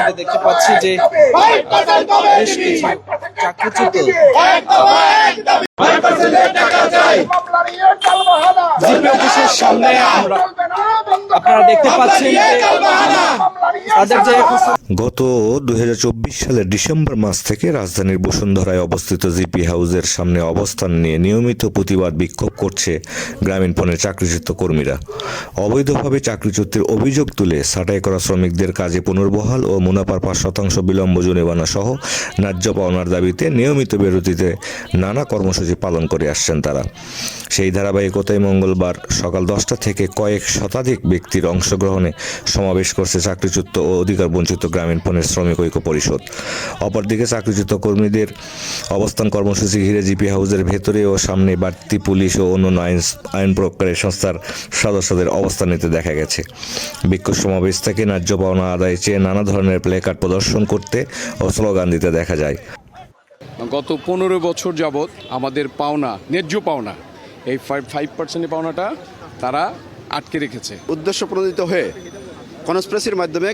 যেটা দেখতে পাচ্ছি যে বেশ কিছু চাকরিচ্যুত অফিসের সামনে আমরা আপনারা দেখতে পাচ্ছেন তাদের যে গত দু হাজার চব্বিশ সালের ডিসেম্বর মাস থেকে রাজধানীর বসুন্ধরায় অবস্থিত জিপি হাউসের সামনে অবস্থান নিয়ে নিয়মিত প্রতিবাদ বিক্ষোভ করছে গ্রামীণ ফোনের চাকরিচ্যুত কর্মীরা। অবৈধভাবে চাকরিচ্যুতির অভিযোগ তুলে ছাঁটাই করা শ্রমিকদের কাজে পুনর্বহাল ও মুনাফার পাঁচ শতাংশ বিলম্ব জরিমানা সহ ন্যায্য পাওনার দাবিতে নিয়মিত বিরতিতে নানা কর্মসূচি পালন করে আসছেন তারা। সেই ধারাবাহিকতায় মঙ্গলবার সকাল দশটা থেকে কয়েক শতাধিক ব্যক্তির অংশগ্রহণে সমাবেশ করছে চাকরিচ্যুত ও অধিকার বঞ্চিত গ্রামীণ ফোনের শ্রমিক ঐক্য পরিষদ। অপরদিকে চাকরিচ্যুত কর্মীদের অবস্থান কর্মসূচি ঘিরে জিপি হাউসের ভেতরে ও সামনে বাড়তি পুলিশ ও অন্যান্য আইন আইন প্রয়োগকারী সংস্থার সদস্যদের অবস্থান নিতে দেখা গেছে। বিক্ষোভ সমাবেশ থেকে ন্যায্য পাওনা আদায় চেয়ে নানা ধরনের প্লেকার্ড প্রদর্শন করতে ও স্লোগান দিতে দেখা যায়। গত পনেরো বছর যাবৎ আমাদের পাওনা, ন্যায্য পাওনা, এই ফাইভ ফাইভ পার্সেন্টের পাওনাটা তারা আটকে রেখেছে। উদ্দেশ্য প্রণোদিত হয়ে কনস্প্রেসির মাধ্যমে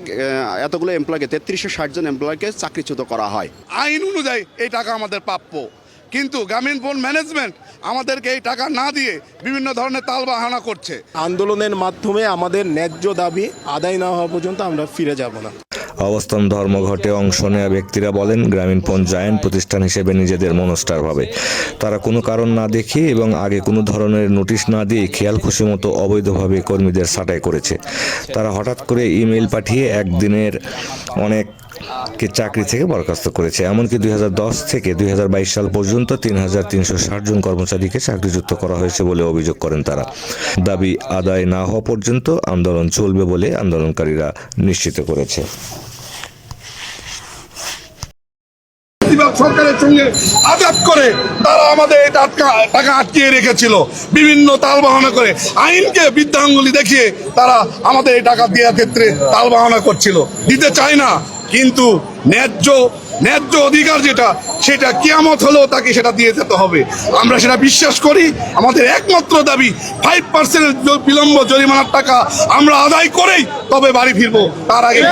এতগুলো এমপ্লয়কে তেত্রিশশো ষাট জন এমপ্লয়কে চাকরিচ্যুত করা হয়। আইন অনুযায়ী এই টাকা আমাদের প্রাপ্য। কিন্তু গ্রামীণ ফোন ম্যানেজমেন্ট আমাদেরকে এই টাকা না দিয়ে বিভিন্ন ধরনের তাল বাহানা করছে। আন্দোলনের মাধ্যমে আমাদের ন্যায্য দাবি আদায় না হওয়া পর্যন্ত আমরা ফিরে যাব না। অবস্থান ধর্মঘটে অংশ নেওয়া ব্যক্তিরা বলেন, গ্রামীণ জায়ান্ট প্রতিষ্ঠান হিসেবে নিজেদের মনস্টার ভাবে। তারা কোনো কারণ না দেখিয়ে এবং আগে কোনো ধরনের নোটিশ না দিয়ে খেয়াল খুশি মতো অবৈধভাবে কর্মীদের ছাঁটাই করেছে। তারা হঠাৎ করে ইমেল পাঠিয়ে একদিনের অনেক কে চাকরি থেকে বরখাস্ত করেছে। এমনকি দুই হাজার দশ থেকে দুই হাজার বাইশ সাল পর্যন্ত তিন হাজার তিনশো ষাট জন কর্মচারীকে চাকরিযুক্ত করা হয়েছে বলে অভিযোগ করেন তারা। দাবি আদায় না হওয়া পর্যন্ত আন্দোলন চলবে বলে আন্দোলনকারীরা নিশ্চিত করেছে। সরকারের সঙ্গে করে তারা আমাদের এই টাকা টাকা আটকিয়ে রেখেছিল, বিভিন্ন তালবাহানা করে। আইনকে দেখিয়ে তারা আমাদের এই টাকা দেওয়ার ক্ষেত্রে তালবাহানা করছিল। দিতে চায় না, কিন্তু ন্যায্য ন্যায্য অধিকার যেটা, সেটা কেয়ামত হলেও তাকে সেটা দিয়ে যেতে হবে। আমরা সেটা বিশ্বাস করি, আমাদের একমাত্র দাবি ফাইভ পার্সেন্ট বিলম্ব জরিমানার টাকা আমরা আদায় করেই তবে বাড়ি ফিরবো, তার আগে